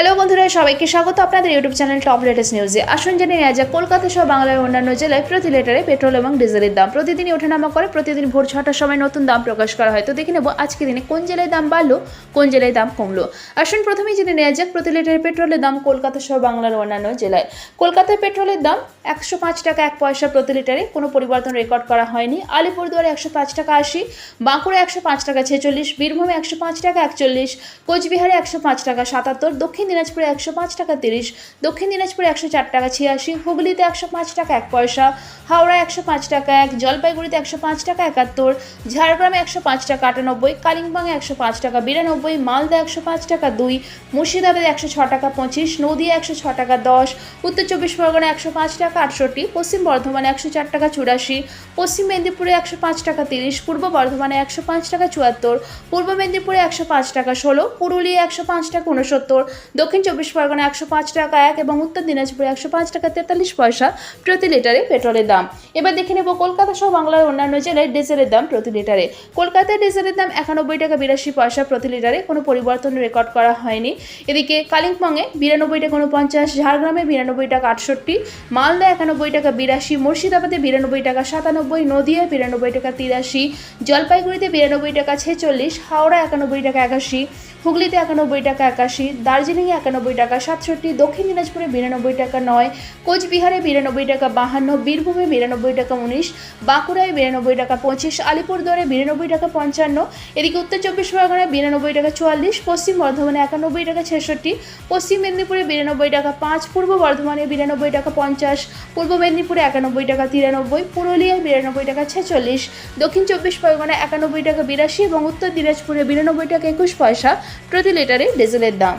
Hello বন্ধুরা, সবাইকে স্বাগত। আপনাদের ইউটিউব চ্যানেল টপ লেটেস্ট নিউজে আসুন জেনে নেওয়া যাক, কলকাতা সহ বাংলার অন্যান্য জেলায় প্রতি লিটারে পেট্রোল এবং ডিজেলের দাম। প্রতিদিনই ওঠানামা করে, প্রতিদিন ভোর ছটার সময় নতুন দাম প্রকাশ করা হয়। তো দেখে নেব আজকে দিনে কোন জেলায় দাম বাড়লো, কোন জেলায় দাম কমলো। আসুন প্রথমেই জেনে নেওয়া যাক, প্রতি লিটারে পেট্রোলের দাম কলকাতা সহ বাংলার অন্যান্য জেলায়। কলকাতায় পেট্রোলের দাম একশো পাঁচ টাকা এক পয়সা প্রতি লিটারে, কোনো পরিবর্তন রেকর্ড করা হয়নি। আলিপুরদুয়ারে একশো পাঁচ টাকা আশি, বাঁকুড়া একশো পাঁচ টাকা ছেচল্লিশ, বীরভূমে একশো পাঁচ টাকা একচল্লিশ, কোচবিহারে একশো পাঁচ টাকা সাতাত্তর, দক্ষিণ দিনাজপুরে একশো পাঁচ টাকা তিরিশ দক্ষিণ দিনাজপুরে একশো চার টাকা ছিয়াশি হুগলিতে একশো পাঁচ টাকা এক পয়সা হাওড়া একশো পাঁচ টাকা এক জলপাইগুড়িতে একশো পাঁচ টাকা একাত্তর ঝাড়গ্রামে একশো পাঁচ টাকা আটানব্বই কালিম্পংয়ে একশো পাঁচ টাকা বিরানব্বই মালদা একশো পাঁচ টাকা দুই মুর্শিদাবাদে একশো ছ টাকা পঁচিশ নদিয়া একশো ছ টাকা দশ উত্তর চব্বিশ পরগনা একশো পাঁচ টাকা আটষট্টি পশ্চিম বর্ধমানে একশো চার টাকা চুরাশি পশ্চিম মেদিনীপুরে একশো পাঁচ টাকা তিরিশ পূর্ব বর্ধমানে একশো পাঁচ টাকা চুয়াত্তর পূর্ব মেদিনীপুরে একশো পাঁচ টাকা ষোলো পুরুলিয়া একশো পাঁচ টাকা উনসত্তর দক্ষিণ চব্বিশ পরগনা একশো পাঁচ টাকা এক এবং উত্তর দিনাজপুরে একশো পাঁচ টাকা তেতাল্লিশ পয়সা প্রতি লিটারে পেট্রোলের দাম। এবার দেখে নেব কলকাতা সহ বাংলার অন্যান্য জেলায় ডিজেলের দাম প্রতি লিটারে। কলকাতায় ডিজেলের দাম একানব্বই টাকা বিরাশি পয়সা প্রতি লিটারে, কোনো পরিবর্তন রেকর্ড করা হয়নি। এদিকে কালিম্পংয়ে বিরানব্বই টাকা উনপঞ্চাশ ঝাড়গ্রামে বিরানব্বই টাকা আটষট্টি মালদা একানব্বই টাকা বিরাশি, মুর্শিদাবাদে বিরানব্বই টাকা সাতানব্বই, নদিয়ায় বিরানব্বই টাকা তিরাশি, জলপাইগুড়িতে বিরানব্বই টাকা ছেচল্লিশ হাওড়া একানব্বই টাকা একাশি, হুগলিতে একানব্বই টাকা একাশি দার্জিলিংয়ে একানব্বই টাকা সাতষট্টি দক্ষিণ দিনাজপুরে বিরানব্বই টাকা নয় কোচবিহারে বিরানব্বই টাকা বাহান্ন বীরভূমে বিরানব্বই টাকা উনিশ বাঁকুড়ায় বিরানব্বই টাকা পঁচিশ আলিপুরদুয়ারে বিরানব্বই টাকা পঞ্চান্ন এদিকে উত্তর চব্বিশ পরগনায় বিরানব্বই টাকা চুয়াল্লিশ পশ্চিম বর্ধমানে একানব্বই টাকা ছেষট্টি পশ্চিম মেদিনীপুরে বিরানব্বই টাকা পাঁচ পূর্ব বর্ধমানে বিরানব্বই টাকা পঞ্চাশ পূর্ব মেদিনীপুরে একানব্বই টাকা তিরানব্বই পুরুলিয়ায় বিরানব্বই টাকা ছেচল্লিশ দক্ষিণ চব্বিশ পরগনায় একানব্বই টাকা বিরাশি এবং উত্তর দিনাজপুরে বিরানব্বই টাকা একুশ পয়সা প্রতি লিটারে ডিজেলের দাম